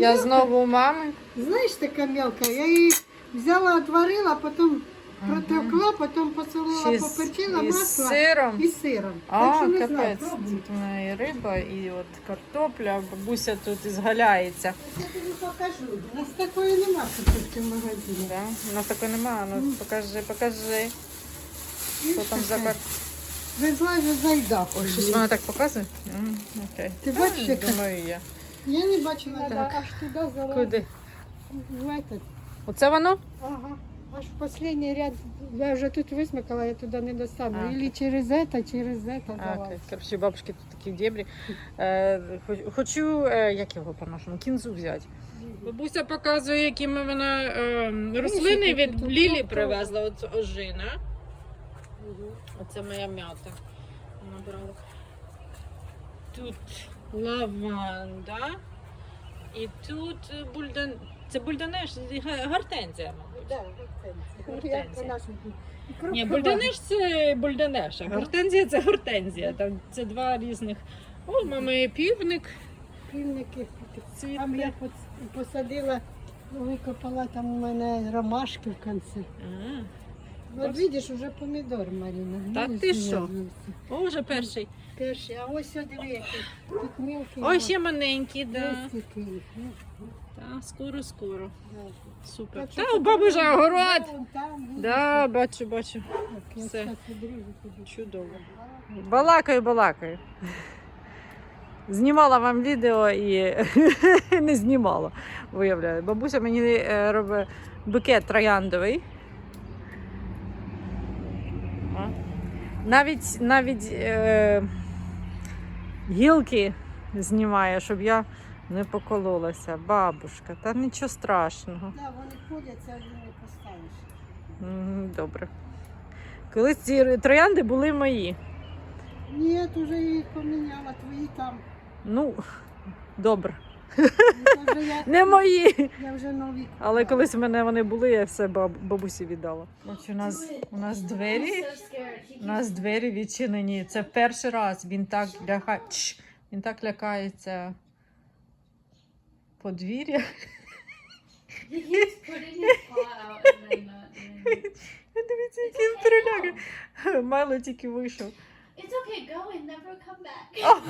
Я знову у мами. Знаєш, така мелка, я її взяла, отварила, потім протекла, потім посолила, Ще з- поперчила із масло сиром. і сиром. А, що не знаю, капець. пробуй. Тут у мене і риба, і от картопля. Бабуся тут ізгаляється. Я тобі покажу. У нас такої нема картошки в магазині. Да? У нас такої немає. Ну покажи, покажи. Що там за кар... Везла вже зайда. Щось вона так показує? М, Окей. Ти бачиш, яка? Думаю, є. Я не бачила, Так. так. аж туди залазить. Куди? В этот. Оце воно? Ага. Аж в последний ряд. Я вже тут висмикала, я туди не достану. А. Или через это, через это А, залазить. окей. Короче, бабушки тут такі дебрі. Е, хоч- хочу, е, як його по-нашому, кінзу взяти. Бабуся показує, якими вона е, рослини які від тут Лілі круто. привезла. Оце ожина. Мгм. Оце моя м'ята. Вона брала. Тут лаванда. І тут е, бульдан. Це бульданеш, гортензія, мабуть. Да, гортензія. Гортензія. Ні, бульданеш це бульданеш, а гортензія це гортензія. Там це два різних. О, мами півник. Півники. Цвіте. Там я посадила, викопала там у мене ромашки в кінці. А, От бачиш, уже помідор, Маріна. Та ти що? О, вже перший. Перший, а ось сюди який. Тут мілкий. Ой, ще маленький, да. Ось який. Ну, Та, скоро, скоро. да. Супер. Та у баби вже огород. вон там, видиш, Да, бачу, бачу. так, я все. щас. Чудово. Балакаю, балакаю. Знімала вам відео і не знімала, виявляю. Бабуся мені е, робить букет трояндовий. Навіть, навіть е, гілки знімає, щоб я не покололася. Бабушка, та нічого страшного. Да, вони ходять, це вже не поставиш. М, Добре. Колись ці троянди були мої. Ні, вже їх поміняла, твої там. Ну, добре. Не мої. я вже нові. Але колись в мене вони були, я все баб- бабусі віддала. Ось у нас у нас двері. У нас двері відчинені. Це перший раз. Він так ляка... Чш! Він так лякається подвір'я. He keeps putting his paw out and then not doing it. Дивіться, який він переляка. Майло тільки вийшов. It's okay, go and never come back. Oh,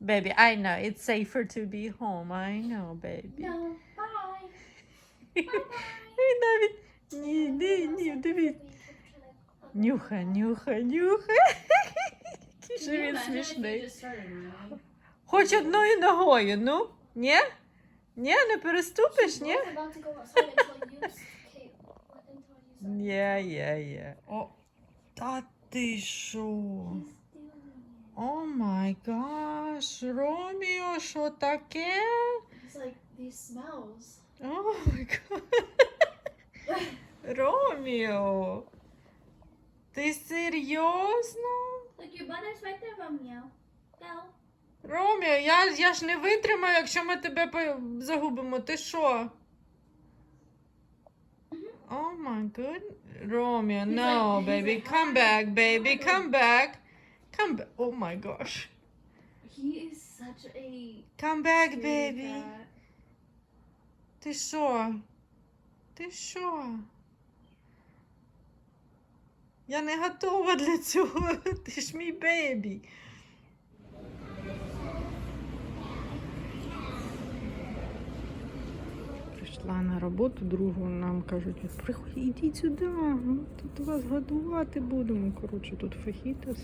Baby, I know it's safer to be home. I know, baby. No, bye. Він навіть ні, ні, ні, дивіться. Нюха, нюха, нюха. Який же він смішний. Хоч одною ногою, ну? Ні? Ні, не переступиш, ні? Є, є, є. О, та ти що? Май гаш, Роміо, що таке? It's like these smells. О май гаш. Роміо. Ти серйозно? Right there, Romeo. Go. Роміо, я, я ж не витримаю, якщо ми тебе загубимо. Ти що? О май гуд. Роміо, no, baby. Come back, baby. Come back. Come back. Oh my gosh. He is such a Come back, baby. Ти що? Ти що? Я не готова для цього. Ти ж мій бебі. Прийшла на роботу другу, нам кажуть, приходь, ідіть сюди, тут вас годувати будемо. Коротше, тут фахітас.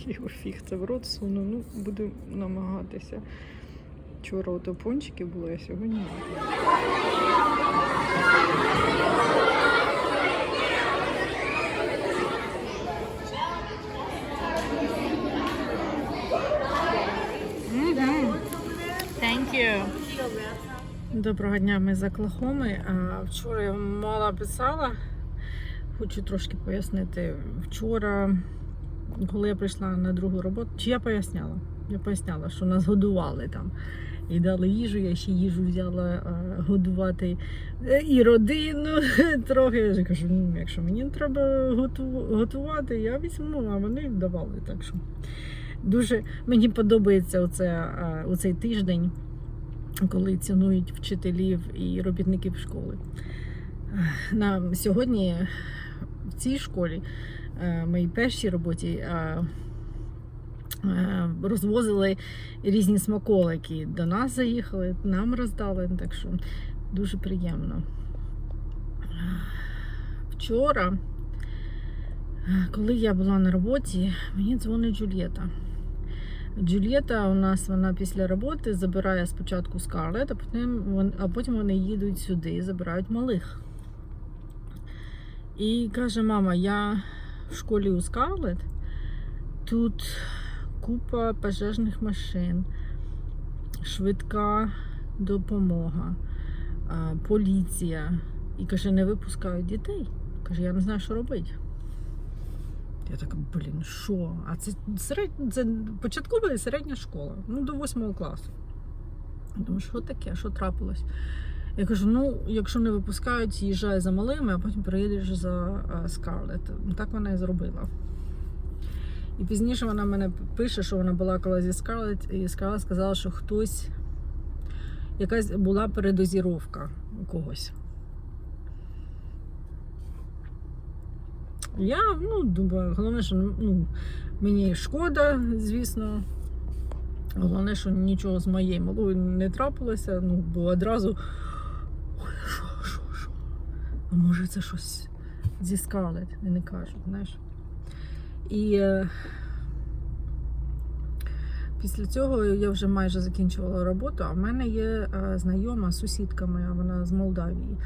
Його фіг це в рот суну, ну, буду намагатися. Вчора ото пончики були, а сьогодні. Доброго дня, ми з Оклахоми. Вчора я мало писала. Хочу трошки пояснити. Вчора, коли я прийшла на другу роботу, чи я поясняла? Я поясняла, що нас годували там. І дали їжу, я ще їжу взяла годувати е, і родину трохи. Я кажу, ну, якщо мені треба готувати, я візьму, а вони давали. Так що Дуже мені подобається оце, е, оцей тиждень, коли цінують вчителів і робітників школи. Е, На сьогодні в цій школі, е, моїй першій роботі, е, е, розвозили різні смаколики. До нас заїхали, нам роздали, так що дуже приємно. Вчора, е, коли я була на роботі, мені дзвонить Джульєта. Джульєта у нас вона після роботи забирає спочатку Скарлет, а потім, а потім вони їдуть сюди і забирають малих. І каже: мама, я в школі у Скарлет, тут купа пожежних машин, швидка допомога, поліція. І каже, не випускають дітей. Каже, я не знаю, що робити. Я така, блін, що? А це, серед... це початкова і середня школа, ну до восьмого класу. Думаю, що таке, що трапилось? Я кажу: ну, якщо не випускають, їжджай за малими, а потім приїдеш за Скарлет. Ну, Так вона і зробила. І пізніше вона мене пише, що вона балакала зі Скарлет, і Скарлет сказала, що хтось, якась була передозіровка у когось. Я ну, думаю, головне, що ну, мені шкода, звісно. Головне, що нічого з моєю малою не трапилося, ну, бо одразу. А може це щось зі Скарлет, і не кажуть, знаєш. І е, після цього я вже майже закінчувала роботу, а в мене є е, знайома з сусідками, а вона з Молдавії.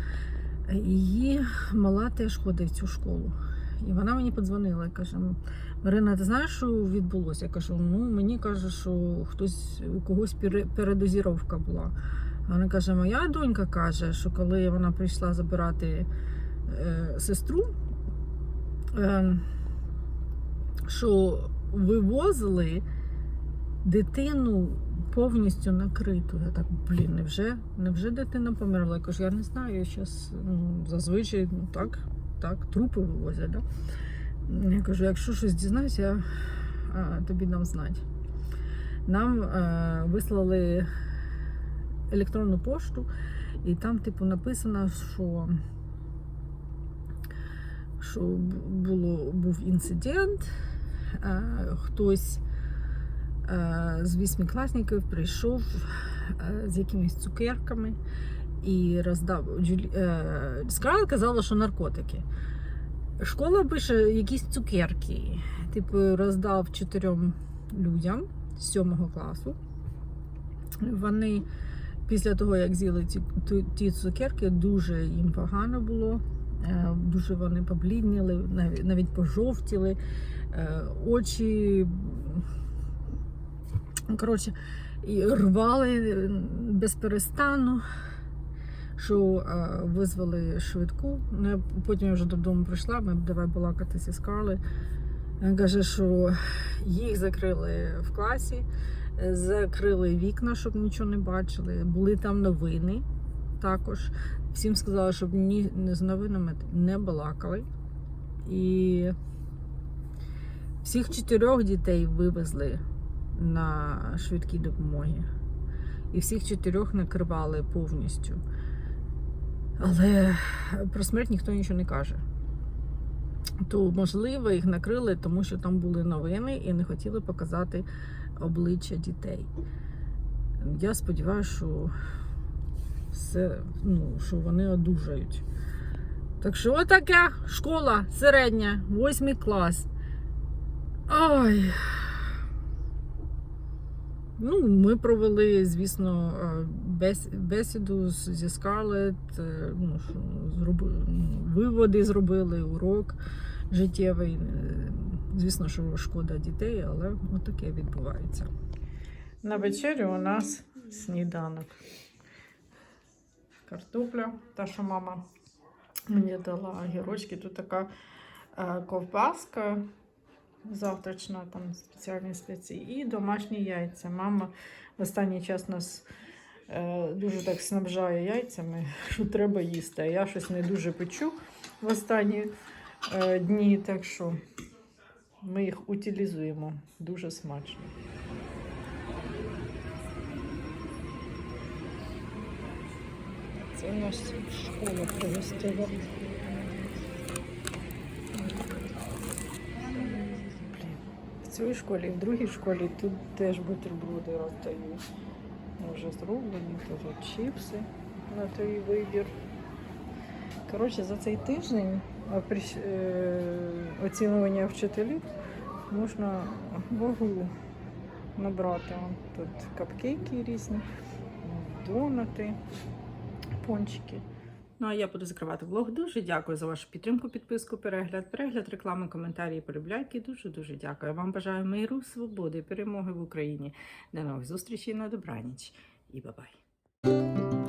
Її мала теж ходить в цю школу. І вона мені подзвонила і каже: Марина, ти знаєш, що відбулося? Я кажу, ну мені каже, що хтось у когось передозіровка була. Вона каже: моя донька каже, що коли вона прийшла забирати е, сестру, е, що вивозили дитину повністю накриту. Я так, блін, невже, невже дитина померла? Я кажу, я не знаю, я зараз ну, зазвичай ну, так, так, трупи вивозять. Да? Я кажу, якщо щось дізнаюся, тобі дам знати. Нам е, вислали електронну пошту, і там, типу, написано, що, що було, був інцидент, е, хтось е, з восьмикласників прийшов е, з якимись цукерками і роздав. Джулі... Скарлет казала, що наркотики. Школа пише якісь цукерки. Типу, роздав чотирьом людям з сьомого класу. Вони після того, як з'їли ті, ті цукерки, дуже їм погано було. Е, Дуже вони поблідніли, навіть, навіть пожовтіли, е, очі. Коротше, і рвали без перестану що е, визвали швидку. Ну, потім я вже додому прийшла, ми давай балакатися з Карли. Каже, що їх закрили в класі, закрили вікна, щоб нічого не бачили. Були там новини також. Всім сказали, щоб ні з новинами не балакали. І всіх чотирьох дітей вивезли на швидкій допомогі. І всіх чотирьох накривали повністю. Але про смерть ніхто нічого не каже. То, можливо, їх накрили, тому що там були новини і не хотіли показати обличчя дітей. Я сподіваюся, що все, ну, що вони одужають. Так що отака школа середня, восьмий клас. Ой. Ну, ми провели, звісно, е, бесіду зі Скарлет, е, ну, що зроби- ну, виводи зробили, урок життєвий. Звісно, що шкода дітей, але отаке відбувається. На вечерю у нас сніданок. Картопля, та, що мама мені дала огірочки. Тут така е, ковбаска завтрашна, там спеціальні спеції, і домашні яйця. Мама в останній час нас е, дуже так снабжає яйцями, що треба їсти. А я щось не дуже печу в останні е, дні, так що Ми їх утилізуємо дуже смачно. Це у нас школа пригостила. В цій школі, в другій школі тут теж бутерброди роздають. Вже зроблені, теж чіпси на той вибір. Коротше, за цей тиждень оцінювання вчителів можна вагу набрати. Тут капкейки різні, донати, пончики. Ну а я буду закривати влог. Дуже дякую за вашу підтримку, підписку, перегляд, перегляд, реклами, коментарі, полюбляйки. Дуже дуже дякую. Вам бажаю миру, свободи, перемоги в Україні. До нових зустрічей на добраніч і бабай.